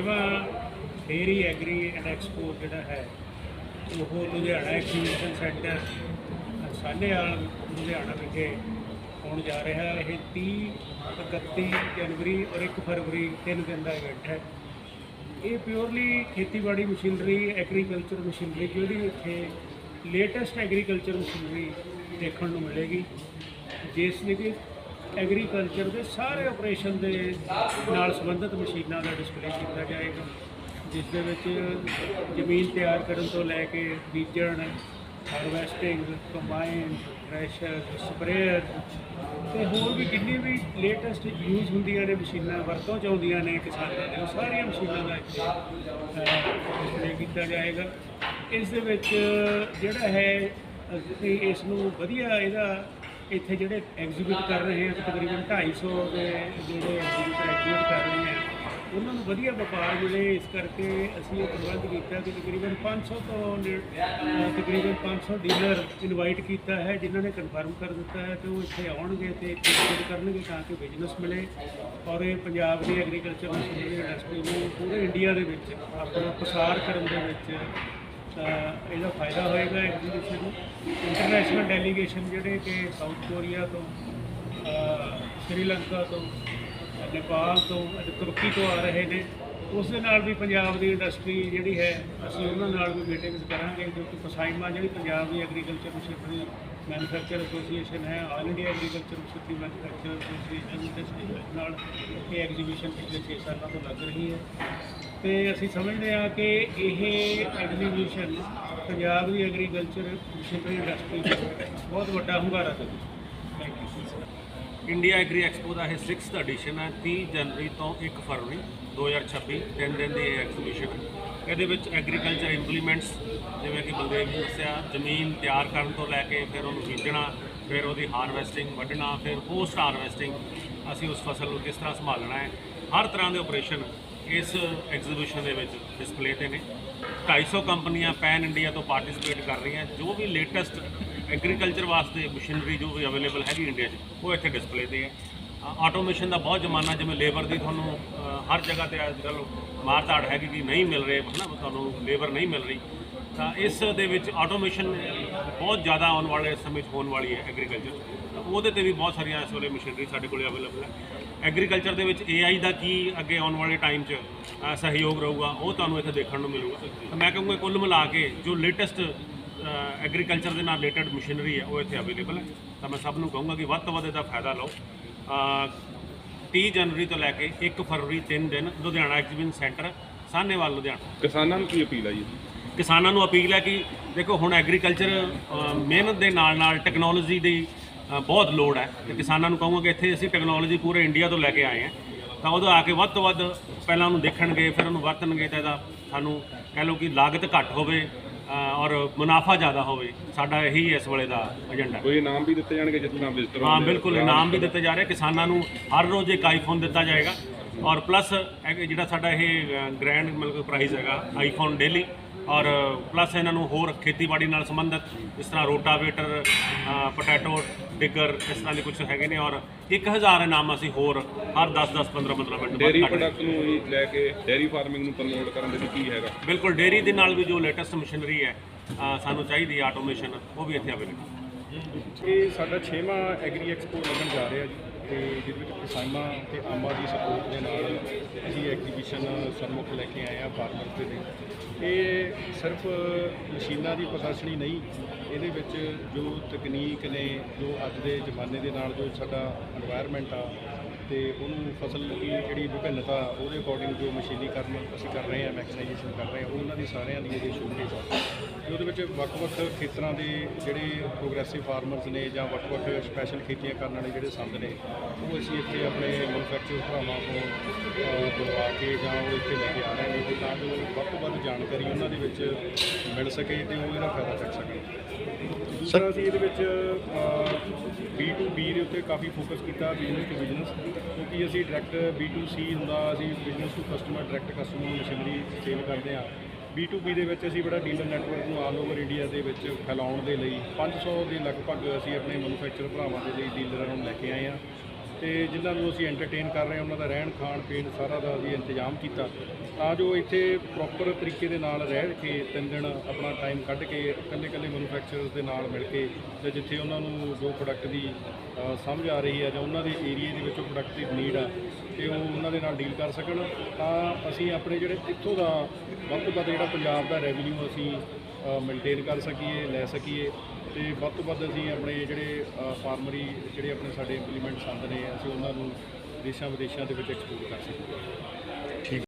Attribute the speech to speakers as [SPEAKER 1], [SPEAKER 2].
[SPEAKER 1] ਛੇਵਾਂ dairy agri and export ਜਿਹੜਾ ਹੈ, ਉਹ ਲੁਧਿਆਣਾ ਐਗਜ਼ੀਬਿਸ਼ਨ ਸੈਂਟਰ ਸਾਨੇਵਾਲ ਲੁਧਿਆਣਾ ਵਿਖੇ ਹੋਣ ਜਾ ਰਿਹਾ। ਹੈ ਇਹ 30 31 ਜਨਵਰੀ ਔਰ 1 ਫਰਵਰੀ ਤਿੰਨ ਦਿਨ ਦਾ ਇਵੈਂਟ ਹੈ। ਇਹ ਪਿਓਰਲੀ ਖੇਤੀਬਾੜੀ ਮਸ਼ੀਨਰੀ ਐਗਰੀਕਲਚਰ ਮਸ਼ੀਨਰੀ, ਜਿਹੜੀ ਇੱਥੇ ਲੇਟੈਸਟ ਐਗਰੀਕਲਚਰ ਮਸ਼ੀਨਰੀ ਦੇਖਣ ਨੂੰ ਮਿਲੇਗੀ। ਜਿਸ ਨੇ ਕਿ ਐਗਰੀਕਲਚਰ ਦੇ ਸਾਰੇ ਆਪਰੇਸ਼ਨ ਦੇ ਨਾਲ ਸੰਬੰਧਿਤ ਮਸ਼ੀਨਾਂ ਦਾ ਡਿਸਪਲੇ ਕੀਤਾ ਜਾਏਗਾ, ਜਿਸ ਦੇ ਵਿੱਚ ਜ਼ਮੀਨ ਤਿਆਰ ਕਰਨ ਤੋਂ ਲੈ ਕੇ ਬੀਜਣ ਹਾਰਵੈਸਟਿੰਗ ਕੰਬਾਈਨ ਥ੍ਰੈਸ਼ਰ ਸਪਰੇਅਰ ਤੇ ਹੋਰ ਵੀ ਜਿੰਨੀ ਵੀ ਲੇਟੈਸਟ ਯੂਜ਼ ਹੁੰਦੀਆਂ ਨੇ ਮਸ਼ੀਨਾਂ, ਵਰਤੋਂ ਚ ਆਉਂਦੀਆਂ ਨੇ ਕਿਸਾਨਾਂ ਦੇ, ਉਹ ਸਾਰੀਆਂ ਮਸ਼ੀਨਾਂ ਦਾ ਇੱਥੇ ਡਿਸਪਲੇ ਕੀਤਾ ਜਾਏਗਾ। ਇਸ ਦੇ ਵਿੱਚ ਜਿਹੜਾ ਹੈ, ਅਸੀਂ ਇਸ ਨੂੰ ਵਧੀਆ ਇਹਦਾ ਇੱਥੇ ਜਿਹੜੇ ਐਗਜ਼ੀਬਿਟ ਕਰ ਰਹੇ ਹਾਂ ਤਕਰੀਬਨ 250 ਦੇ ਜਿਹੜੇ ਐਗਜ਼ੀਬਿਟ ਕਰ ਰਹੇ ਹਾਂ ਉਹਨਾਂ ਨੂੰ ਵਧੀਆ ਵਪਾਰ ਮਿਲੇ। ਇਸ ਕਰਕੇ ਅਸੀਂ ਇਹ ਪ੍ਰਬੰਧ ਕੀਤਾ ਕਿ ਤਕਰੀਬਨ 500 ਤੋਂ ਨੇੜ- ਅਹ ਤਕਰੀਬਨ 500 ਡੀਲਰ ਇਨਵਾਈਟ ਕੀਤਾ ਹੈ, ਜਿਨ੍ਹਾਂ ਨੇ ਕਨਫਰਮ ਕਰ ਦਿੱਤਾ ਹੈ ਕਿ ਉਹ ਇੱਥੇ ਆਉਣਗੇ ਤੇ ਵਿਜ਼ਿਟ ਕਰਨਗੇ ਤਾਂ ਕਿ ਬਿਜ਼ਨਸ ਮਿਲੇ ਔਰ ਇਹ ਪੰਜਾਬ ਦੀ ਐਗਰੀਕਲਚਰ ਮਸ਼ੀਨਰੀ ਇੰਡਸਟਰੀ ਨੂੰ, ਪੂਰੇ ਇੰਡੀਆ ਦੇ ਵਿੱਚ, ਆਪਣਾ ਪ੍ਰਸਾਰ ਕਰਨ ਦੇ ਵਿੱਚ ਇਹਦਾ ਫਾਇਦਾ ਹੋਏਗਾ ਐਗਜ਼ੀਬਿਸ਼ਨ ਨੂੰ। ਇੰਟਰਨੈਸ਼ਨਲ ਡੈਲੀਗੇਸ਼ਨ ਜਿਹੜੇ ਕਿ ਸਾਊਥ ਕੋਰੀਆ ਤੋਂ ਸ੍ਰੀਲੰਕਾ ਤੋਂ ਨੇਪਾਲ ਤੋਂ ਅਤੇ ਤੁਰਕੀ ਤੋਂ ਆ ਰਹੇ ਨੇ। ਉਸ ਦੇ ਨਾਲ ਵੀ ਪੰਜਾਬ ਦੀ ਇੰਡਸਟਰੀ ਜਿਹੜੀ ਹੈ, ਅਸੀਂ ਉਹਨਾਂ ਨਾਲ ਵੀ ਮੀਟਿੰਗਸ ਕਰਾਂਗੇ, ਜੋ ਕਿ ਪਸਾਈਮਾ ਜਿਹੜੀ ਪੰਜਾਬ ਦੀ ਐਗਰੀਕਲਚਰ ਨੂੰ ਮਸ਼ੀਨਰੀ ਮੈਨੂਫੈਕਚਰ ਐਸੋਸੀਏਸ਼ਨ ਹੈ, all India agriculture machinery manufacture association ਦੇ ਨਾਲ ਇਹ ਐਗਜ਼ੀਬਿਸ਼ਨ ਪਿਛਲੇ 6 ਸਾਲਾਂ ਤੋਂ ਲੱਗ ਰਹੀ ਹੈ। ਤੇ ਅਸੀਂ ਸਮਝਦੇ ਹਾਂ ਕਿ ਇਹ ਐਗਜ਼ੀਬਿਸ਼ਨ ਪੰਜਾਬ ਦੀ ਐਗਰੀਕਲਚਰ ਮਸ਼ੀਨਰੀ ਇੰਡਸਟਰੀ ਵਿੱਚ ਬਹੁਤ ਵੱਡਾ ਹੁੰਗਾਰਾ ਦੇਵੇਗਾ thank you
[SPEAKER 2] India agri expo ਦਾ ਇਹ 6th ਐਡੀਸ਼ਨ ਹੈ 30 ਜਨਵਰੀ ਤੋਂ 1 ਫਰਵਰੀ 2026 ਤਿੰਨ ਦਿਨ ਦੀ ਇਹ ਐਗਜ਼ੀਬਿਸ਼ਨ ਇਹਦੇ ਵਿੱਚ ਐਗਰੀਕਲਚਰ ਇੰਪਲੀਮੈਂਟਸ ਜਿਵੇਂ ਕਿ ਬਲਦੇਵ ਜੀ ਦੱਸਿਆ, ਜ਼ਮੀਨ ਤਿਆਰ ਕਰਨ ਤੋਂ ਲੈ ਕੇ ਫਿਰ ਉਹਨੂੰ ਬੀਜਣਾ, ਫਿਰ ਉਹਦੀ ਹਾਰਵੈਸਟਿੰਗ ਵੱਢਣਾ, ਫਿਰ ਪੋਸਟ ਹਾਰਵੈਸਟਿੰਗ ਅਸੀਂ ਉਸ ਫਸਲ ਨੂੰ ਕਿਸ ਤਰ੍ਹਾਂ ਸੰਭਾਲਣਾ ਹੈ। ਹਰ ਤਰ੍ਹਾਂ ਦੇ ਆਪਰੇਸ਼ਨ ਇਸ ਐਗਜ਼ੀਬਿਸ਼ਨ ਦੇ ਵਿੱਚ ਡਿਸਪਲੇ ਤੇ ਨੇ। 250 ਕੰਪਨੀਆਂ ਪੈਨ ਇੰਡੀਆ ਤੋਂ ਪਾਰਟਿਸਿਪੇਟ ਕਰ ਰਹੀਆਂ, ਜੋ ਵੀ ਲੇਟੈਸਟ ਐਗਰੀਕਲਚਰ ਵਾਸਤੇ ਮਸ਼ੀਨਰੀ ਜੋ ਵੀ ਅਵੇਲੇਬਲ ਹੈਗੀ ਇੰਡੀਆ 'ਚ, ਉਹ ਇੱਥੇ ਡਿਸਪਲੇ ਤੇ ਹੈ। ਆਟੋਮੇਸ਼ਨ ਦਾ ਬਹੁਤ ਜ਼ਮਾਨਾ, ਜਿਵੇਂ ਲੇਬਰ ਦੀ ਤੁਹਾਨੂੰ ਹਰ ਜਗ੍ਹਾ ਤੇ ਅੱਜ ਕੱਲ੍ਹ ਮਾਰ ਧਾੜ ਹੈਗੀ ਕਿ ਨਹੀਂ ਮਿਲ ਰਹੇ ਹੈ ਨਾ ਤੁਹਾਨੂੰ ਲੇਬਰ ਨਹੀਂ ਮਿਲ ਰਹੀ। ਤਾਂ ਇਸ ਦੇ ਵਿੱਚ ਆਟੋਮੇਸ਼ਨ ਬਹੁਤ ਜ਼ਿਆਦਾ ਆਉਣ ਵਾਲੇ ਸਮੇਂ 'ਚ ਹੋਣ ਵਾਲੀ ਹੈ ਐਗਰੀਕਲਚਰ। ਤਾਂ ਉਹਦੇ ਤੇ ਵੀ ਬਹੁਤ ਸਾਰੀਆਂ ਇਸ ਵੇਲੇ ਮਸ਼ੀਨਰੀ ਸਾਡੇ ਕੋਲੇ ਅਵੇਲੇਬਲ ਹੈ। ਐਗਰੀਕਲਚਰ ਦੇ ਵਿੱਚ AI ਦਾ ਕੀ ਅੱਗੇ ਆਉਣ ਵਾਲੇ ਟਾਈਮ 'ਚ ਸਹਿਯੋਗ ਰਹੂਗਾ, ਉਹ ਤੁਹਾਨੂੰ ਇੱਥੇ ਦੇਖਣ ਨੂੰ ਮਿਲੂਗਾ। ਤਾਂ ਮੈਂ ਕਹੂੰਗਾ ਕੁੱਲ ਮਿਲਾ ਕੇ ਜੋ ਲੇਟੈਸਟ ਐਗਰੀਕਲਚਰ ਦੇ ਨਾਲ ਰਿਲੇਟਡ ਮਸ਼ੀਨਰੀ ਹੈ ਉਹ ਇੱਥੇ ਅਵੇਲੇਬਲ ਹੈ। ਤਾਂ ਮੈਂ ਸਭ ਨੂੰ ਕਹੂੰਗਾ ਕਿ ਵੱਧ ਤੋਂ ਵੱਧ ਇਹਦਾ ਫਾਇਦਾ ਲਓ। ਅ, 30 ਜਨਵਰੀ ਤੋਂ ਲੈ ਕੇ 1 ਫਰਵਰੀ 3 ਦਿਨ ਲੁਧਿਆਣਾ ਐਗਜ਼ੀਬਿਸ਼ਨ ਸੈਂਟਰ ਸਾਹਨੇਵਾਲ ਲੁਧਿਆਣਾ।
[SPEAKER 3] ਕਿਸਾਨਾਂ ਨੂੰ ਕੀ ਅਪੀਲ ਹੈ ਜੀ?
[SPEAKER 2] ਕਿਸਾਨਾਂ ਨੂੰ ਅਪੀਲ ਹੈ ਕਿ ਦੇਖੋ ਹੁਣ ਐਗਰੀਕਲਚਰ ਮਿਹਨਤ ਦੇ ਨਾਲ ਨਾਲ ਟੈਕਨੋਲੋਜੀ ਦੀ ਬਹੁਤ ਲੋੜ ਹੈ। ਤੇ ਕਿਸਾਨਾਂ ਨੂੰ ਕਹੂੰਗਾ ਕਿ ਇੱਥੇ ਅਸੀਂ ਟੈਕਨੋਲੋਜੀ ਪੂਰੇ ਇੰਡੀਆ ਤੋਂ ਲੈ ਕੇ ਆਏ ਹਾਂ। ਤਾਂ ਉਹਦਾ ਆ ਕੇ ਵੱਧ ਤੋਂ ਵੱਧ ਪਹਿਲਾਂ ਉਹਨੂੰ ਦੇਖਣਗੇ ਫਿਰ ਉਹਨੂੰ ਵਰਤਣਗੇ ਤਾਂ ਇਹਦਾ ਸਾਨੂੰ ਕਹਿ ਲਓ ਕਿ ਲਾਗਤ ਘੱਟ ਹੋਵੇ। ਔਰ ਮੁਨਾਫਾ ਜ਼ਿਆਦਾ ਹੋਵੇ ਸਾਡਾ ਇਹੀ ਇਸ ਵੇਲੇ ਦਾ ਏਜੰਡਾ
[SPEAKER 3] ਕੋਈ ਇਨਾਮ ਵੀ ਦਿੱਤੇ ਜਾਣਗੇ ਜਿਸ ਤਰ੍ਹਾਂ ਵਿਜ਼ਟਰ
[SPEAKER 2] ਹਾਂ ਬਿਲਕੁਲ ਇਨਾਮ ਵੀ ਦਿੱਤੇ ਜਾ ਰਹੇ ਕਿਸਾਨਾਂ ਨੂੰ ਹਰ ਰੋਜ਼ ਇੱਕ ਆਈਫੋਨ ਦਿੱਤਾ ਜਾਏਗਾ। ਔਰ ਪਲੱਸ ਜਿਹੜਾ ਸਾਡਾ ਇਹ ਗ੍ਰੈਂਡ ਮਤਲਬ ਪ੍ਰਾਈਜ਼ ਹੈਗਾ ਆਈਫੋਨ ਡੇਲੀ ਔਰ ਪਲੱਸ ਇਹਨਾਂ ਨੂੰ ਹੋਰ ਖੇਤੀਬਾੜੀ ਨਾਲ ਸੰਬੰਧਿਤ ਜਿਸ ਤਰ੍ਹਾਂ ਰੋਟਾਵੇਟਰ ਪੋਟੈਟੋ ਡਿਗਰ ਇਸ ਤਰ੍ਹਾਂ ਦੇ ਕੁਝ ਹੈਗੇ ਨੇ ਔਰ 1000 ਇਨਾਮ ਅਸੀਂ ਹੋਰ ਹਰ 10 10 15 15 ਮਿੰਟ
[SPEAKER 3] ਡੇਰੀ ਪ੍ਰੋਡਕਟ ਨੂੰ ਲੈ ਕੇ ਡੇਰੀ ਫਾਰਮਿੰਗ ਨੂੰ ਪ੍ਰਮੋਟ ਕਰਨ ਦੇ ਲਈ ਕੀ ਹੈਗਾ?
[SPEAKER 2] ਬਿਲਕੁਲ ਡੇਰੀ ਦੇ ਨਾਲ ਵੀ ਜੋ ਲੇਟੈਸਟ ਮਸ਼ੀਨਰੀ ਹੈ ਸਾਨੂੰ ਚਾਹੀਦੀ ਆਟੋਮੇਸ਼ਨ ਉਹ ਵੀ ਇੱਥੇ ਅਵੇਲੇਬਲ
[SPEAKER 4] ਇਹ ਸਾਡਾ 6ਵਾਂ ਐਗਰੀ ਐਕਸਪੋ ਲੱਗਣ ਜਾ ਰਿਹਾ ਜੀ। ਤੇ ਜਿਹਦੇ ਵਿੱਚ ਕਿਸਾਨਾਂ ਤੇ ਆਮਾਂ ਦੀ ਸਪੋਰਟ ਦੇ ਨਾਲ ਅਸੀਂ ਐਗਜ਼ੀਬਿਸ਼ਨ ਸਰਮੁਖ ਲੈ ਕੇ ਆਏ ਆ ਫਾਰਮਰ ਦੇ ਲਈ ਇਹ ਸਿਰਫ ਮਸ਼ੀਨਾਂ ਦੀ ਪ੍ਰਦਰਸ਼ਨੀ ਨਹੀਂ, ਇਹਦੇ ਵਿੱਚ ਜੋ ਤਕਨੀਕ ਨੇ, ਜੋ ਅੱਜ ਦੇ ਜ਼ਮਾਨੇ ਦੇ ਨਾਲ ਜੋ ਸਾਡਾ এনवायरमेंट ਆ ਤੇ ਉਹਨੂੰ ਫਸਲ ਦੀ ਜਿਹੜੀ ਵਿਭਿੰਨਤਾ ਉਹਦੇ ਅਕੋਰਡਿੰਗ ਜੋ ਮਸ਼ੀਨੀਕਰਨ ਅਸੀਂ ਕਰ ਰਹੇ ਹਾਂ ਮੈਕਨਾਈਜੇਸ਼ਨ ਕਰ ਰਹੇ ਹਾਂ ਉਹਨਾਂ ਦੀ ਸਾਰਿਆਂ ਦੀ ਇਹ ਸ਼ੋਕੇਸ ਆ ਤੇ ਉਹਦੇ ਵਿੱਚ ਵੱਖ-ਵੱਖ ਖੇਤਰਾਂ ਦੇ ਜਿਹੜੇ ਪ੍ਰੋਗਰੈਸਿਵ ਫਾਰਮਰਸ ਨੇ ਜਾਂ ਵੱਖ-ਵੱਖ ਸਪੈਸ਼ਲ ਖੇਤੀਆਂ ਕਰਨ ਵਾਲੇ ਜਿਹੜੇ ਸੰਦ ਨੇ ਉਹ ਅਸੀਂ ਇੱਥੇ ਆਪਣੇ ਮੈਨੂਫੈਕਚਰ ਭਰਾਵਾਂ ਤੋਂ ਬੁਲਵਾ ਕੇ ਜਾਂ ਉਹ ਇੱਥੇ ਲੈ ਕੇ ਆ ਰਹੇ ਨੇ ਤੇ ਤਾਂ ਜੋ ਵੱਧ ਤੋਂ ਵੱਧ ਜਾਣਕਾਰੀ ਉਹਨਾਂ ਦੇ ਵਿੱਚ ਮਿਲ ਸਕੇ ਤੇ ਉਹ ਇਹਦਾ ਫਾਇਦਾ ਚੱਕ ਸਕਣ ਦੂਸਰਾ ਅਸੀਂ ਇਹਦੇ ਵਿੱਚ B2B ਦੇ ਉੱਤੇ ਕਾਫੀ ਫੋਕਸ ਕੀਤਾ ਬਿਜ਼ਨਸ ਟੂ ਬਿਜ਼ਨਸ ਕਿਉਂਕਿ ਅਸੀਂ ਡਾਇਰੈਕਟ B2C ਹੁੰਦਾ, ਅਸੀਂ business to customer direct customer ਨੂੰ ਮਸ਼ੀਨਰੀ ਸੇਲ ਕਰਦੇ ਹਾਂ। B2B ਦੇ ਵਿੱਚ ਅਸੀਂ ਬੜਾ ਡੀਲਰ ਨੈਟਵਰਕ ਨੂੰ ਆਲ ਓਵਰ ਇੰਡੀਆ ਦੇ ਵਿੱਚ ਫੈਲਾਉਣ ਦੇ ਲਈ 500 ਦੇ ਲਗਭਗ ਅਸੀਂ ਆਪਣੇ ਮੈਨੂਫੈਕਚਰ ਭਰਾਵਾਂ ਦੇ ਲਈ ਡੀਲਰਾਂ ਨੂੰ ਲੈ ਕੇ ਆਏ ਹਾਂ। ਤੇ ਜਿਨ੍ਹਾਂ ਨੂੰ ਅਸੀਂ ਐਂਟਰਟੇਨ ਕਰ ਰਹੇ ਹਾਂ, ਉਹਨਾਂ ਦਾ ਰਹਿਣ, ਖਾਣ, ਪੀਣ ਸਾਰਾ ਦਾ ਅਸੀਂ ਇੰਤਜ਼ਾਮ ਕੀਤਾ। ਤਾਂ ਜੋ ਇੱਥੇ ਪ੍ਰੋਪਰ ਤਰੀਕੇ ਦੇ ਨਾਲ ਰਹਿ ਕੇ ਤਿੰਨ ਦਿਨ ਆਪਣਾ ਟਾਈਮ ਕੱਢ ਕੇ ਇਕੱਲੇ ਇਕੱਲੇ ਮੈਨੂਫੈਕਚਰਰਸ ਦੇ ਨਾਲ ਮਿਲ ਕੇ ਤੇ ਜਿੱਥੇ ਉਹਨਾਂ ਨੂੰ ਜੋ ਪ੍ਰੋਡਕਟ ਦੀ ਸਮਝ ਆ ਰਹੀ ਹੈ ਜਾਂ ਉਹਨਾਂ ਦੇ ਏਰੀਏ ਦੇ ਵਿੱਚ ਉਹ ਪ੍ਰੋਡਕਟ ਦੀ ਨੀਡ ਆ, ਤੇ ਉਹ ਉਹਨਾਂ ਦੇ ਨਾਲ ਡੀਲ ਕਰ ਸਕਣ। ਤਾਂ ਅਸੀਂ ਆਪਣੇ ਜਿਹੜੇ ਇੱਥੋਂ ਦਾ ਵੱਧ ਤੋਂ ਵੱਧ ਜਿਹੜਾ ਪੰਜਾਬ ਦਾ ਰੈਵਨਿਊ ਅਸੀਂ ਮੇਨਟੇਨ ਕਰ ਸਕੀਏ, ਲੈ ਸਕੀਏ। ਤੇ ਵੱਧ ਤੋਂ ਵੱਧ ਅਸੀਂ ਆਪਣੇ ਜਿਹੜੇ ਫਾਰਮਰੀ ਜਿਹੜੇ ਆਪਣੇ ਸਾਡੇ ਇੰਪਲੀਮੈਂਟਸ ਆਉਂਦੇ ਨੇ, ਅਸੀਂ ਉਹਨਾਂ ਨੂੰ ਦੇਸ਼ਾਂ ਵਿਦੇਸ਼ਾਂ ਦੇ ਵਿੱਚ ਐਕਸਪੋਰਟ ਕਰ ਸਕਦੇ ਹਾਂ। ਠੀਕ